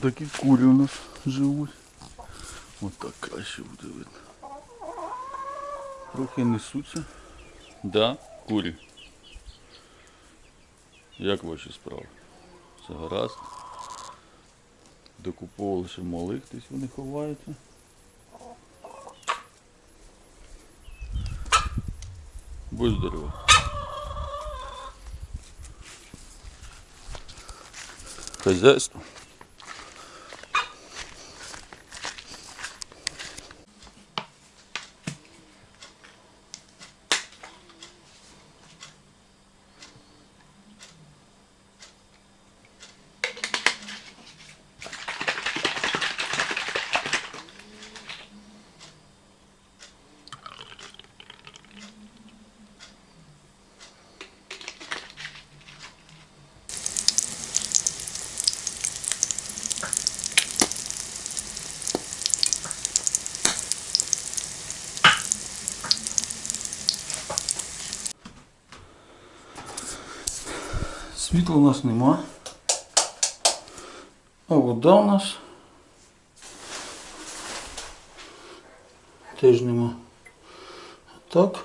Такі курі у нас живуть. Ось так краще буде видно. Трохи несуться. Да, курі. Як ваші справи? Все гаразд. Докуповували ще малих, десь вони ховаються. Будь здоров. Хозяйство. Світла у нас нема. А вода у нас теж нема. Так.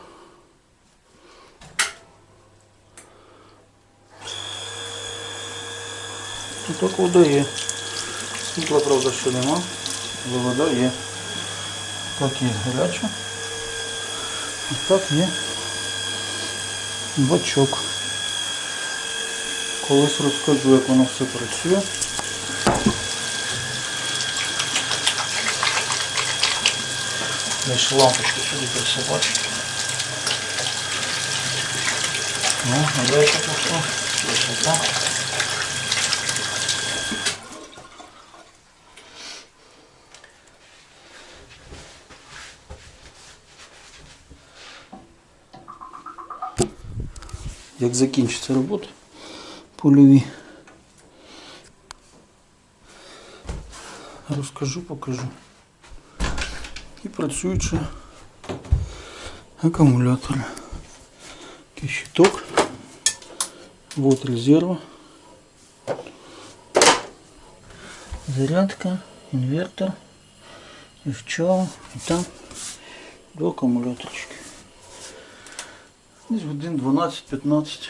І так вода є. Світла, правда, ще нема, але вода є. Так є гаряча. А так є бачок. Колись розкажу, як воно все працює. Ще лампочку сюди присувати. Ну, а далі пішло. Красота. Як закінчиться робота польові. Розкажу, покажу. І працюючи акумулятор. Такий щиток. Вот резерва. Зарядка, інвертор. І вчав. І там два акумуляторчики. Десь годин 12-15.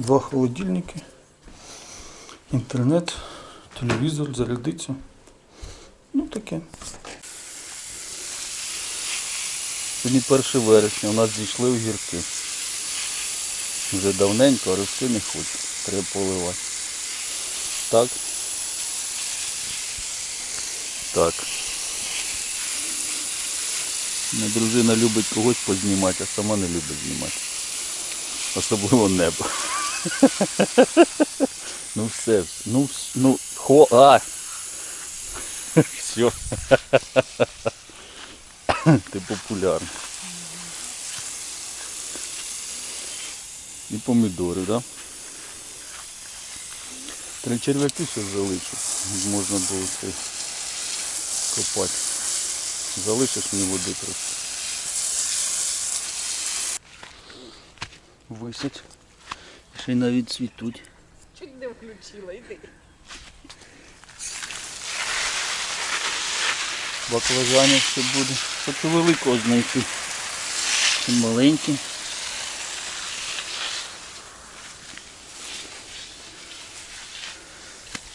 Два холодильники. Інтернет, телевізор, зарядиться. Ну таке. Сьогодні 1 вересня, у нас зійшли огірки. Вже давненько, а рости не хочуть. Треба поливати. Так. Так. Мене дружина любить когось познімати, а сама не любить знімати. Особливо небо. Ну все, ну, ну, хо, а. Все. Ти популярний. І помідори, да? Три черв'яки ще залишу. Можна було це копати. Залишиш мені води трохи. Висять. Ще й навіть цвітуть. Чуть не включила, йди. Баклажанів ще буде. Хочу великого знайти. Чи маленькі.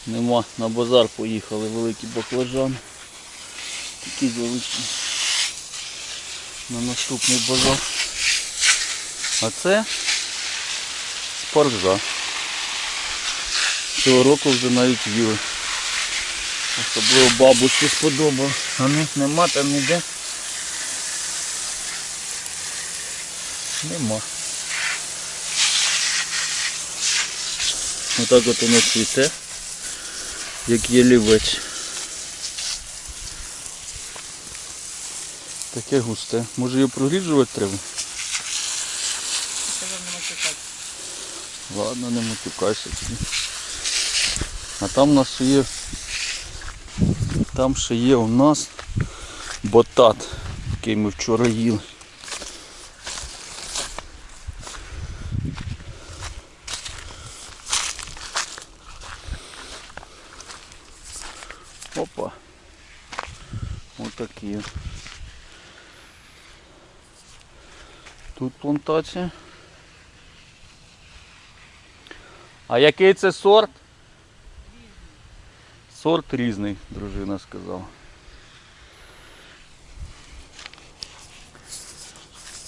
Нема, на базар поїхали великі баклажани. Такі великі. На наступний базар. А це спаржа. Цього року вже навіть їли. Особливо бабусі сподобав. А них нема там ніде. Нема. Отак от воно цвіте, як ялівець. Таке густе. Може його прогріджувати треба? Ладно, не матюкайся тоді. А там у нас ще є. Там ще є у нас ботат, який ми вчора їли. Опа. Отакі. Тут плантація. А який це сорт? Сорт різний, дружина сказала.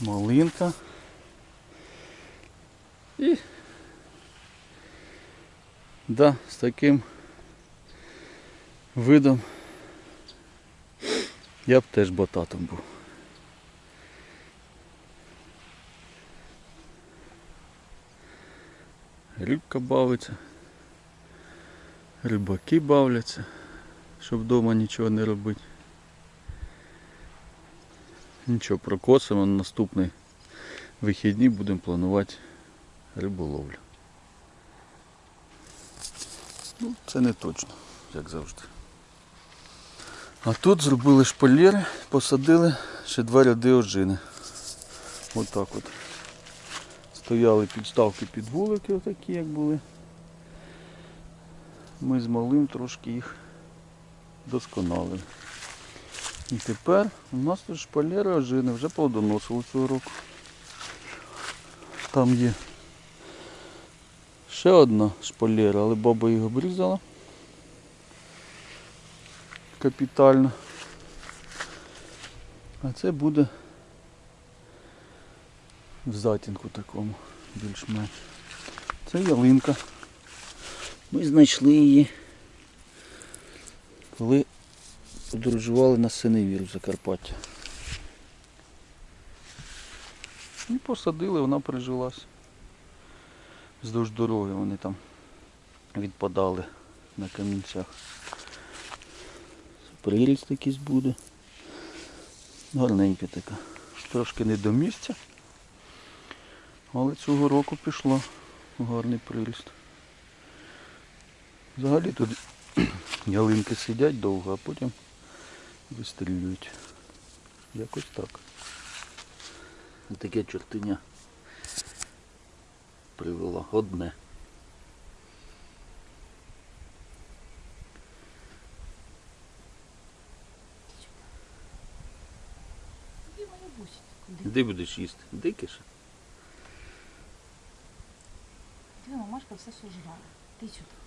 Малинка. І да, з таким видом я б теж бататом був. Рибка бавиться, рибаки бавляться, щоб вдома нічого не робити. Нічого, прокосимо на наступний вихідні будемо планувати риболовлю. Ну, це не точно, як завжди. А тут зробили шпалери, посадили ще два ряди ожини. Отак от. Стояли підставки під вулики, отакі як були. Ми з малим трошки їх досконалили. І тепер у нас тут шпалери ожини вже плодоносили цього року. Там є ще одна шпалера, але баба їх обрізала. Капітально. А це буде в затінку такому більш-менш. Це ялинка. Ми знайшли її, коли подорожували на Синевір в Закарпаття. І посадили, вона прижилась. Вздовж дороги вони там відпадали на камінцях. Приріст якийсь буде. Гарненька така. Трошки не до місця. Але цього року пішло гарний приріст. Взагалі тут ялинки сидять довго, а потім вистрілюють. Якось так. Таке чортиня привела одне. Де будеш їсти? Дикиш? Диви, мамашка все сожрала. Ти сюди.